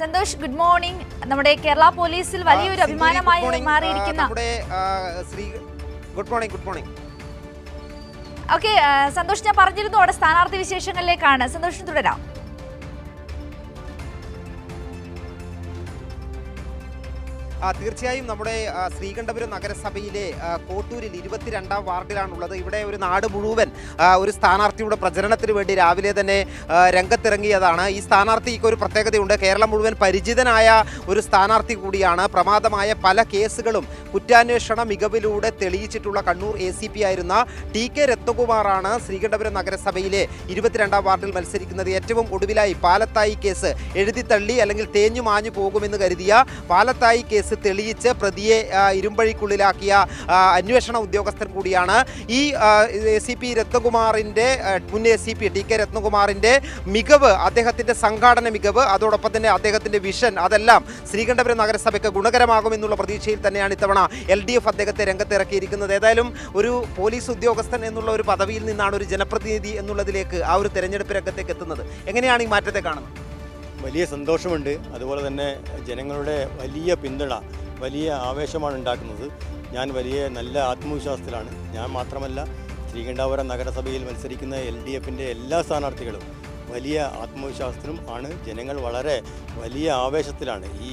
Santhosh good morning നമ്മുടെ കേരള പോലീസിൽ വലിയൊരു അഭിമാനമായി മാറിയിരിക്കുന്ന good morning good morning okay Santhosh ഞാൻ പറഞ്ഞിരുന്നു അവിടെ സ്ഥാനാർത്ഥി വിശേഷങ്ങളിലേക്കാണ്. സന്തോഷിന് തുടരാം. തീർച്ചയായും നമ്മുടെ ശ്രീകണ്ഠപുരം നഗരസഭയിലെ കോട്ടൂരിൽ ഇരുപത്തിരണ്ടാം വാർഡിലാണുള്ളത്. ഇവിടെ ഒരു നാട് മുഴുവൻ ഒരു സ്ഥാനാർത്ഥിയുടെ പ്രചരണത്തിന് വേണ്ടി രാവിലെ തന്നെ രംഗത്തിറങ്ങിയതാണ്. ഈ സ്ഥാനാർത്ഥിക്ക് ഒരു പ്രത്യേകതയുണ്ട്. കേരളം മുഴുവൻ പരിചിതനായ ഒരു സ്ഥാനാർത്ഥി കൂടിയാണ്. പ്രമാദമായ പല കേസുകളും കുറ്റാന്വേഷണ മികവിലൂടെ തെളിയിച്ചിട്ടുള്ള കണ്ണൂർ എ സി പി ആയിരുന്ന ടി കെ രത്നകുമാറാണ് ശ്രീകണ്ഠപുരം നഗരസഭയിലെ ഇരുപത്തിരണ്ടാം വാർഡിൽ മത്സരിക്കുന്നത്. ഏറ്റവും ഒടുവിലായി പാലത്തായി കേസ് എഴുതിത്തള്ളി അല്ലെങ്കിൽ തേഞ്ഞു മാഞ്ഞു പോകുമെന്ന് കരുതിയ പാലത്തായി കേസ് തെളിയിച്ച് പ്രതിയെ ഇരുമ്പഴിക്കുള്ളിലാക്കിയ അന്വേഷണ ഉദ്യോഗസ്ഥൻ കൂടിയാണ്. ഈ എ സി പി രത്നകുമാറിന്റെ മുൻ A C P T K രത്നകുമാറിന്റെ മികവ് അദ്ദേഹത്തിന്റെ സംഘാടന മികവ് അതോടൊപ്പം തന്നെ അദ്ദേഹത്തിന്റെ വിഷൻ അതെല്ലാം ശ്രീകണ്ഠപുരം നഗരസഭയ്ക്ക് ഗുണകരമാകുമെന്നുള്ള പ്രതീക്ഷയിൽ തന്നെയാണ് ഇത്തവണ എൽ ഡി എഫ് അദ്ദേഹത്തെ രംഗത്തിറക്കിയിരിക്കുന്നത്. ഏതായാലും ഒരു പോലീസ് ഉദ്യോഗസ്ഥൻ എന്നുള്ള ഒരു പദവിയിൽ നിന്നാണ് ഒരു ജനപ്രതിനിധി എന്നുള്ളതിലേക്ക് ആ ഒരു തെരഞ്ഞെടുപ്പ് രംഗത്തേക്ക് എത്തുന്നത്. എങ്ങനെയാണ് ഈ മാറ്റത്തെ കാണുന്നത്? വലിയ സന്തോഷമുണ്ട്. അതുപോലെ തന്നെ ജനങ്ങളുടെ വലിയ പിന്തുണ വലിയ ആവേശമാണ് ഉണ്ടാക്കുന്നത്. ഞാൻ വലിയ നല്ല ആത്മവിശ്വാസത്തിലാണ്. ഞാൻ മാത്രമല്ല ശ്രീകണ്ഠാപുരം നഗരസഭയിൽ മത്സരിക്കുന്ന എൽ ഡി എഫിന്റെ എല്ലാ സ്ഥാനാർത്ഥികളും വലിയ ആത്മവിശ്വാസത്തിലും ആണ്. ജനങ്ങൾ വളരെ വലിയ ആവേശത്തിലാണ് ഈ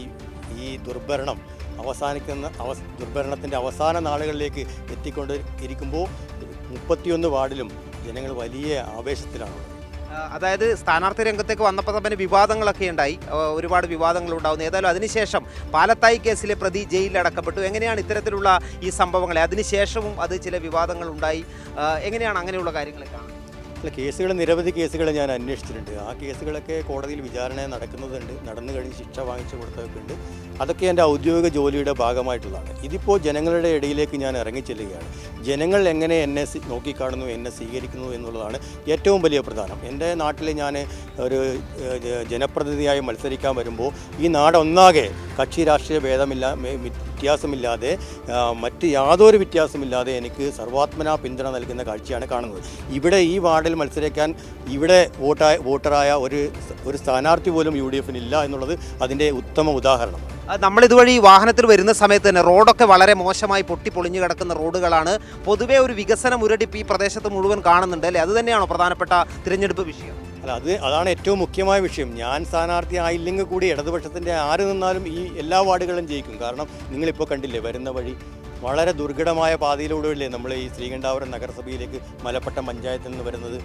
ഈ ദുർഭരണം അവസാനിക്കുന്ന അവ ദുർഭരണത്തിന്റെ അവസാന നാളുകളിലേക്ക് എത്തിക്കൊണ്ട് ഇരിക്കുമ്പോൾ മുപ്പത്തിയൊന്ന് വാർഡിലും ജനങ്ങൾ വലിയ ആവേശത്തിലാണ്. അതായത് സ്ഥാനാർത്ഥി രംഗത്തേക്ക് വന്നപ്പോൾ തന്നെ വിവാദങ്ങളൊക്കെ ഉണ്ടായി. ഒരുപാട് വിവാദങ്ങൾ ഉണ്ടാകുന്നു ഏതായാലും അതിനുശേഷം പാലത്തായി കേസിലെ പ്രതി ജയിലിൽ അടക്കപ്പെട്ടു. എങ്ങനെയാണ് ഇത്തരത്തിലുള്ള ഈ സംഭവങ്ങളെ? അതിനുശേഷവും അത് ചില വിവാദങ്ങൾ ഉണ്ടായി. എങ്ങനെയാണ് അങ്ങനെയുള്ള കാര്യങ്ങളൊക്കെ? അല്ല കേസുകൾ നിരവധി കേസുകൾ ഞാൻ അന്വേഷിച്ചിട്ടുണ്ട്. ആ കേസുകളൊക്കെ കോടതിയിൽ വിചാരണ നടക്കുന്നതുണ്ട്. നടന്നു കഴിഞ്ഞ് ശിക്ഷ വാങ്ങിച്ചു കൊടുത്തതൊക്കെ ഉണ്ട്. അതൊക്കെ എന്റെ ഔദ്യോഗിക ജോലിയുടെ ഭാഗമായിട്ടുള്ളതാണ്. ഇതിപ്പോൾ ജനങ്ങളുടെ ഇടയിലേക്ക് ഞാൻ ഇറങ്ങിച്ചെല്ലുകയാണ്. ജനങ്ങൾ എങ്ങനെ എന്നെ നോക്കിക്കാണുന്നു എന്നെ സ്വീകരിക്കുന്നു എന്നുള്ളതാണ് ഏറ്റവും വലിയ പ്രധാനം. എന്റെ നാട്ടിൽ ഞാൻ ഒരു ജനപ്രതിനിധിയായി മത്സരിക്കാൻ വരുമ്പോൾ ഈ നാടൊന്നാകെ കക്ഷി രാഷ്ട്രീയ ഭേദമില്ല വ്യത്യാസമില്ലാതെ മറ്റ് യാതൊരു വ്യത്യാസമില്ലാതെ എനിക്ക് സർവാത്മന പിന്തുണ നൽകുന്ന കാഴ്ചയാണ് കാണുന്നത്. ഇവിടെ ഈ വാർഡിൽ മത്സരിക്കാൻ ഇവിടെ വോട്ടായ വോട്ടറായ ഒരു ഒരു സ്ഥാനാർത്ഥി പോലും യു ഡി എന്നുള്ളത് അതിന്റെ ഉത്തമ ഉദാഹരണം. നമ്മൾ ഇതുവഴി വാഹനത്തിൽ വരുന്ന സമയത്ത് തന്നെ റോഡൊക്കെ വളരെ മോശമായി പൊട്ടി പൊളിഞ്ഞു കിടക്കുന്ന റോഡുകളാണ് പൊതുവേ ഒരു വികസന മുരടിപ്പ് ഈ പ്രദേശത്ത് മുഴുവൻ കാണുന്നുണ്ട് അല്ലേ? അത് തന്നെയാണോ പ്രധാനപ്പെട്ട തിരഞ്ഞെടുപ്പ് വിഷയം? അല്ല അത് അതാണ് ഏറ്റവും മുഖ്യമായ വിഷയം. ഞാൻ സ്ഥാനാർത്ഥി ആയില്ലെങ്കിൽ കൂടി ഇടതുപക്ഷത്തിന്റെ ആര് നിന്നാലും ഈ എല്ലാ വാർഡുകളും ജയിക്കും. കാരണം നിങ്ങളിപ്പോൾ കണ്ടില്ലേ വരുന്ന വഴി വളരെ ദുർഘടമായ പാതയിലൂടെയല്ലേ നമ്മൾ ഈ ശ്രീകണ്ഠാപുരം നഗരസഭയിലേക്ക് മലപ്പട്ടം പഞ്ചായത്തിൽ നിന്ന് വരുന്നത്.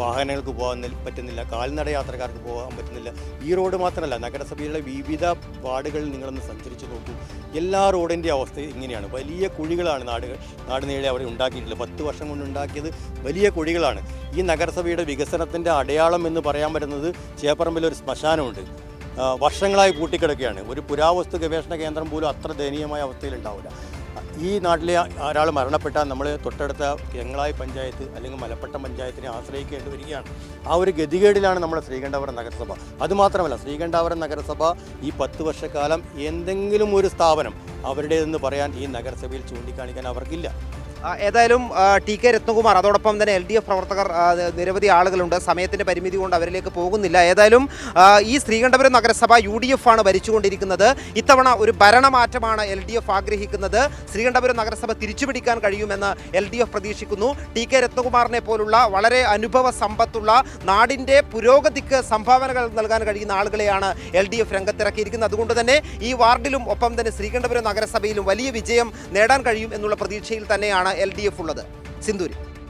വാഹനങ്ങൾക്ക് പോകാൻ പറ്റുന്നില്ല. കാൽനട യാത്രക്കാർക്ക് പോകാൻ പറ്റുന്നില്ല. ഈ റോഡ് മാത്രമല്ല നഗരസഭയിലെ വിവിധ വാർഡുകളിൽ നിങ്ങളൊന്ന് സഞ്ചരിച്ച് നോക്കൂ. എല്ലാ റോഡിന്റെ അവസ്ഥ ഇങ്ങനെയാണ്. വലിയ കുഴികളാണ് നാട് നീളെ അവിടെ ഉണ്ടാക്കിയിട്ടുള്ളത്. പത്ത് വർഷം കൊണ്ട് ഉണ്ടാക്കിയത് വലിയ കുഴികളാണ്. ഈ നഗരസഭയുടെ വികസനത്തിന്റെ അടയാളം എന്ന് പറയാൻ പറ്റുന്നത് ചേപ്പറമ്പിൽ ഒരു ശ്മശാനമുണ്ട്. വർഷങ്ങളായി പൂട്ടിക്കിടക്കുകയാണ്. ഒരു പുരാവസ്തു ഗവേഷണ കേന്ദ്രം പോലും അത്ര ദയനീയമായ അവസ്ഥയിലുണ്ടാവില്ല. ഈ നാട്ടിലെ ഒരാൾ മരണപ്പെട്ടാൽ നമ്മൾ തൊട്ടടുത്ത എങ്ങളായി പഞ്ചായത്ത് അല്ലെങ്കിൽ മലപ്പട്ടം പഞ്ചായത്തിനെ ആശ്രയിക്കേണ്ടി വരികയാണ്. ആ ഒരു ഗതികേടിലാണ് നമ്മുടെ ശ്രീകണ്ഠാപുരം നഗരസഭ. അതുമാത്രമല്ല ശ്രീകണ്ഠാപുരം നഗരസഭ ഈ പത്ത് വർഷക്കാലം എന്തെങ്കിലും ഒരു സ്ഥാപനം അവരുടേതെന്ന് പറയാൻ ഈ നഗരസഭയിൽ ചൂണ്ടിക്കാണിക്കാൻ അവർക്കില്ല. ഏതായാലും ടി കെ രത്നകുമാർ അതോടൊപ്പം തന്നെ എൽ ഡി എഫ് പ്രവർത്തകർ നിരവധി ആളുകളുണ്ട്. സമയത്തിന്റെ പരിമിതി കൊണ്ട് അവരിലേക്ക് പോകുന്നില്ല. ഏതായാലും ഈ ശ്രീകണ്ഠപുരം നഗരസഭ യു ഡി എഫ് ആണ് ഭരിച്ചുകൊണ്ടിരിക്കുന്നത്. ഇത്തവണ ഒരു ഭരണമാറ്റമാണ് എൽ ഡി എഫ് ആഗ്രഹിക്കുന്നത്. ശ്രീകണ്ഠപുരം നഗരസഭ തിരിച്ചുപിടിക്കാൻ കഴിയുമെന്ന് എൽ ഡി എഫ് പ്രതീക്ഷിക്കുന്നു. ടി കെ രത്നകുമാറിനെ പോലുള്ള വളരെ അനുഭവ സമ്പത്തുള്ള നാടിന്റെ പുരോഗതിക്ക് സംഭാവനകൾ നൽകാൻ കഴിയുന്ന ആളുകളെയാണ് എൽ ഡി എഫ് രംഗത്തിറക്കിയിരിക്കുന്നത്. അതുകൊണ്ട് തന്നെ ഈ വാർഡിലും ഒപ്പം തന്നെ ശ്രീകണ്ഠപുരം നഗരസഭയിലും വലിയ വിജയം നേടാൻ കഴിയും എന്നുള്ള പ്രതീക്ഷയിൽ തന്നെയാണ് എൽ ഡി എഫ് ഉള്ളത്. സിന്ദൂരി.